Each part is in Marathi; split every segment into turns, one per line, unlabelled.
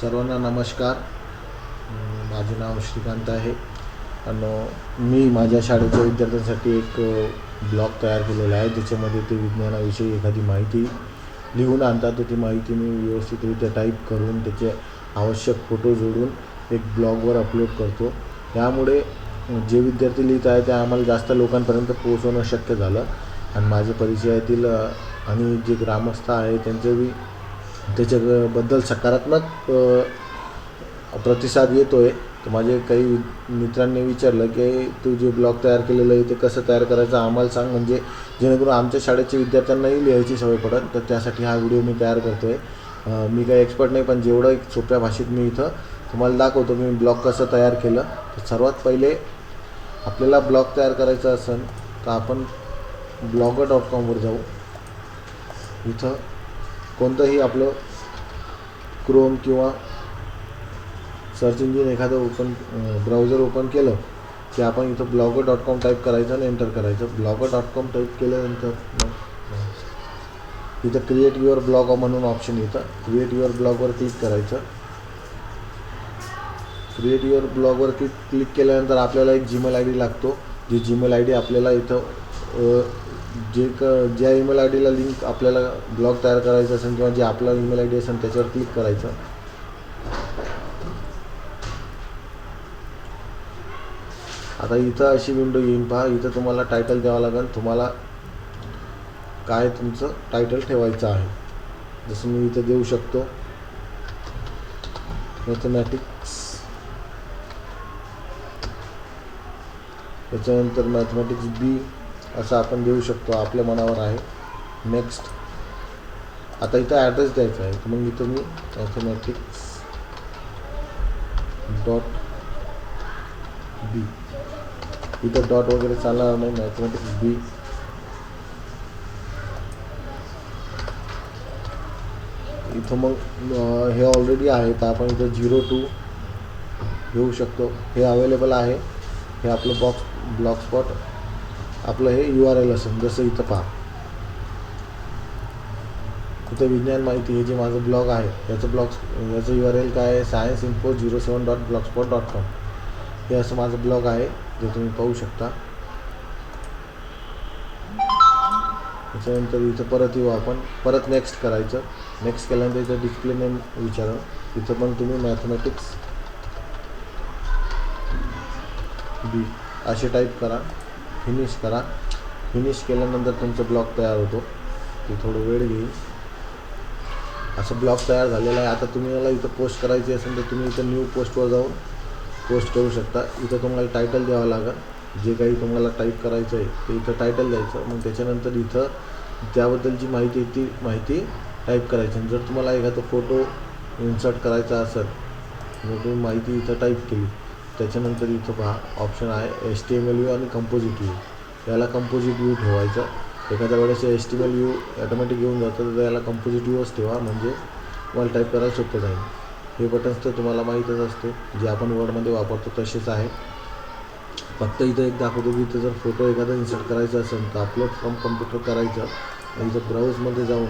सर्वांना नमस्कार. माझे नाव श्रीकांत आहे. आणि मी माझ्या शाळेच्या विद्यार्थ्यांसाठी एक ब्लॉग तयार केलेला आहे. ज्याच्यामध्ये ते विज्ञानाविषयी एखादी माहिती लिहून आणतात. तर ती माहिती मी व्यवस्थितरित्या टाईप करून त्याचे आवश्यक फोटो जोडून एक ब्लॉगवर अपलोड करतो. त्यामुळे जे विद्यार्थी लिहित आहे ते आम्हाला जास्त लोकांपर्यंत पोहोचवणं शक्य झालं. आणि माझ्या परिचयातील आणि जे ग्रामस्थ आहे त्यांचं बी त्याच्याबद्दल सकारात्मक प्रतिसाद येतो आहे तर माझे काही मित्रांनी विचारलं की तू जे ब्लॉग तयार केलेलं आहे ते कसं तयार करायचं आम्हाला सांग. म्हणजे जेणेकरून आमच्या शाळेच्या विद्यार्थ्यांनाही लिहायची सवय पडेल. तर त्यासाठी हा व्हिडिओ मी तयार करतो आहे मी काही एक्सपर्ट नाही पण जेवढं एक सोप्या भाषेत मी इथं तुम्हाला दाखवतो मी ब्लॉग कसं तयार केलं. तर सर्वात पहिले आपल्याला ब्लॉग तयार करायचा असेल तर आपण ब्लॉगर डॉट कॉमवर जाऊ. इथं कोणतंही आपलं क्रोम किंवा सर्च इंजिन एखादं ओपन ब्राउझर ओपन केलं की आपण इथं ब्लॉगर डॉट कॉम टाईप करायचं आणि एंटर करायचं. ब्लॉगर डॉट कॉम टाईप केल्यानंतर मग इथं क्रिएट युअर ब्लॉग म्हणून ऑप्शन येतं. क्रिएट युअर ब्लॉगवर क्लिक करायचं. क्रिएट युअर ब्लॉगवर क्लिक क्लिक केल्यानंतर आपल्याला एक जीमेल आय डी लागतो. जी जीमेल आय डी आपल्याला इथं जे क ज्या ईमेल आय डीला लिंक आपल्याला ब्लॉग तयार करायचं असेल किंवा जे आपला ईमेल आय डी असेल त्याच्यावर क्लिक करायचं. आता इथं अशी विंडो येईन पहा. इथं तुम्हाला टायटल द्यावं लागेल. तुम्हाला काय तुमचं टायटल ठेवायचं आहे. जसं मी इथं देऊ शकतो. मॅथमॅटिक्स त्याच्यानंतर मॅथमॅटिक्स बी असं आपण देऊ शकतो आपल्या मनावर आहे. नेक्स्ट आता इथं ॲड्रेस द्यायचा आहे. मग इथं मी मॅथमॅटिक्स डॉट बी इथं डॉट वगैरे चालणार नाही मॅथमॅटिक्स बी इथं मग हे ऑलरेडी आहे. तर आपण इथं झिरो टू घेऊ शकतो. हे अवेलेबल आहे. हे आपलं बॉक्स ब्लॉक स्पॉट आपलं हे यू आर एल असेल जसं इथं पहा. इथं विज्ञान माहिती हे जे माझं ब्लॉग आहे याचं ब्लॉग याचं यू आर एल काय आहे? Science info zero seven dot blog spot dot com हे असं माझं ब्लॉग आहे जे तुम्ही पाहू शकता. त्याच्यानंतर इथं परत येऊ आपण. परत नेक्स्ट करायचं. नेक्स्ट केल्यानंतर इथं डिस्प्ले नेम विचारा. इथं पण तुम्ही मॅथमॅटिक्स बी असे टाईप करा. फिनिश करा. फिनिश केल्यानंतर तुमचं ब्लॉक तयार होतो. ते थोडं वेळ घेईल. असं ब्लॉग तयार झालेला आहे. आता तुम्ही मला इथं पोस्ट करायची असेल तर तुम्ही इथं न्यू पोस्टवर जाऊन पोस्ट करू शकता. इथं तुम्हाला टायटल द्यावं लागेल. जे काही तुम्हाला टाईप करायचं आहे ते इथं टायटल द्यायचं. मग त्याच्यानंतर इथं त्याबद्दलची माहिती आहे ती माहिती टाईप करायची. आणि जर तुम्हाला एखादा फोटो इन्सर्ट करायचा असेल मग तुम्ही माहिती इथं टाईप केली. त्याच्यानंतर इथं पहा ऑप्शन आहे S T M L view आणि कंपोजिट यू याला कंपोजिट यू ठेवायचं. एखाद्या वेळेस S T M L view automatic येऊन जातं तर याला कंपोजिट व्ह्यूच ठेवा म्हणजे तुम्हाला टाईप करायला सोपं जाईल. हे बटन्स तर तुम्हाला माहीतच असते. जे आपण वर्डमध्ये वापरतो तसेच आहे. फक्त इथं एक दाखवतो की इथं जर फोटो एखादा इन्सर्ट करायचा असेल तर अपलोड फ्रॉम कम्प्युटर करायचं. आणि इथं ब्राऊजमध्ये जाऊन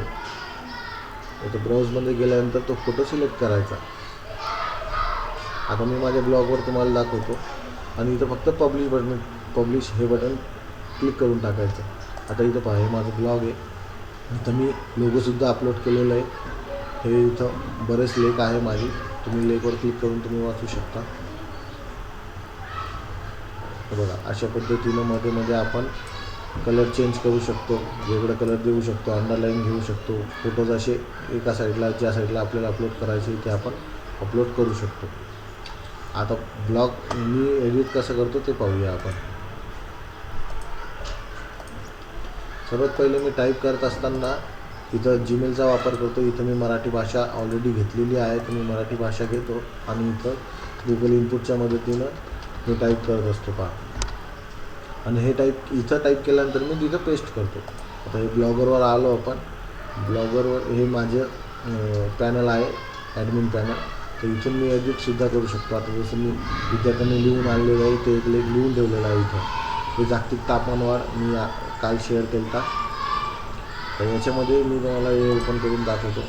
इथं ब्राऊजमध्ये गेल्यानंतर तो फोटो सिलेक्ट करायचा. आता मी माझ्या ब्लॉगवर तुम्हाला दाखवतो. आणि इथं फक्त पब्लिश बटन पब्लिश हे बटन क्लिक करून टाकायचं. आता इथं पहा हे माझं ब्लॉग आहे. इथं मी लोगोसुद्धा अपलोड केलेलं आहे. हे इथं बरेच लेख आहे माझी. तुम्ही लेखवर क्लिक करून तुम्ही वाचू शकता. बघा अशा पद्धतीनं मध्ये मध्ये आपण कलर चेंज करू शकतो. वेगळं कलर देऊ शकतो अंडरलाईन घेऊ शकतो. फोटोज असे एका साईडला ज्या साईडला आपल्याला अपलोड करायचे ते आपण अपलोड करू शकतो. आता ब्लॉग मी एडिट कसं करतो ते पाहूया आपण. सर्वात पहिले मी टाईप करत असताना इथं जीमेलचा वापर करतो. इथं मी मराठी भाषा ऑलरेडी घेतलेली आहे. तर मी मराठी भाषा घेतो आणि इथं गुगल इनपुटच्या मदतीनं मी टाईप करत असतो पहा. आणि हे टाईप इथं टाईप केल्यानंतर मी तिथं पेस्ट करतो. आता हे ब्लॉगरवर आलो आपण. ब्लॉगरवर हे माझं पॅनल आहे ॲडमिन पॅनल तर इथून मी एडिटसुद्धा करू शकतो. आता जसं मी विद्यार्थ्यांनी लिहून आणलेलं आहे ते एक लेख लिहून ठेवलेलं आहे इथं. हे जागतिक तापमानवाढ मी काल शेअर केला होता तर याच्यामध्ये मी तुम्हाला हे ओपन करून दाखवतो.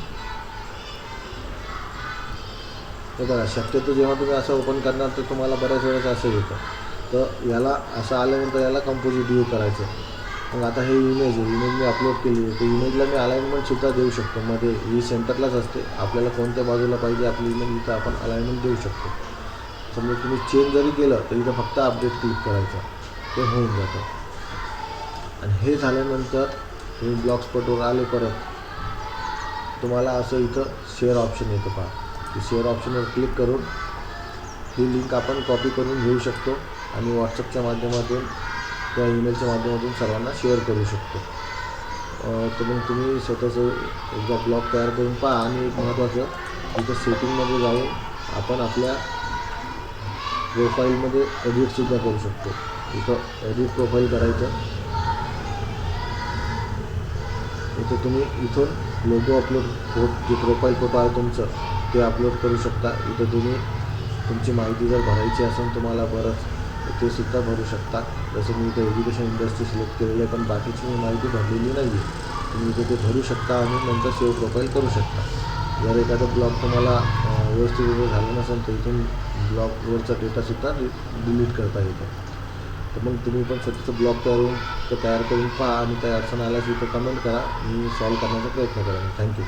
तर बघा शक्यतो जेव्हा तुम्ही असं ओपन करणार तर तुम्हाला बऱ्याच वेळेस असं येतं. तर याला असं आल्यानंतर याला कंपोजिट यू करायचं. मग आता हे इमेज आहे. इमेज मी अपलोड केली आहे. तर इमेजला मी अलाइनमेंटसुद्धा देऊ शकतो. मध्ये ही सेंटरलाच असते. आपल्याला कोणत्या बाजूला पाहिजे आपली इमेज इथं आपण अलाइनमेंट देऊ शकतो. समजा तुम्ही चेंज जरी केलं तर इथं फक्त अपडेट क्लिक करायचं. ते होऊन जातं. आणि हे झाल्यानंतर तुम्ही ब्लॉग आले परत तुम्हाला असं इथं शेअर ऑप्शन येतं पहा. ते शेअर ऑप्शनवर क्लिक करून ही लिंक आपण कॉपी करून घेऊ शकतो. आणि व्हॉट्सअपच्या माध्यमातून किंवा ईमेलच्या माध्यमातून सर्वांना शेअर करू शकतो. तर मग तुम्ही स्वतःचं एकदा ब्लॉग तयार करून पहा. आणि एक महत्त्वाचं इथं सेटिंगमध्ये जाऊन आपण आपल्या प्रोफाईलमध्ये एडिटसुद्धा करू शकतो. इथं एडिट प्रोफाईल करायचं. इथं तुम्ही इथून लोगो अपलोड फोट जे प्रोफाईल फोटो आहे तुमचं ते अपलोड करू शकता. इथं तुम्ही तुमची माहिती जर भरायची असेल तुम्हाला बरंच ते सुद्धा भरू शकता जसं मी इथे एज्युकेशन इंडस्ट्री सिलेक्ट केलेली आहे पण बाकीची मी माहिती भरलेली नाही आहे तुम्ही इथे ते भरू शकता आणि नंतर सेव प्रोफाईल करू शकता. जर एखादा ब्लॉग तुम्हाला व्यवस्थित वगैरे झाला नसेल तर इथून ब्लॉगवरचा डेटासुद्धा डिलीट करता येतो. तर मग तुम्ही पण स्वतःचं ब्लॉग करून ते तयार करून पहा आणि काही अडचण आल्यास इथं कमेंट करा. मी सॉल्व करण्याचा प्रयत्न करेन. थँक्यू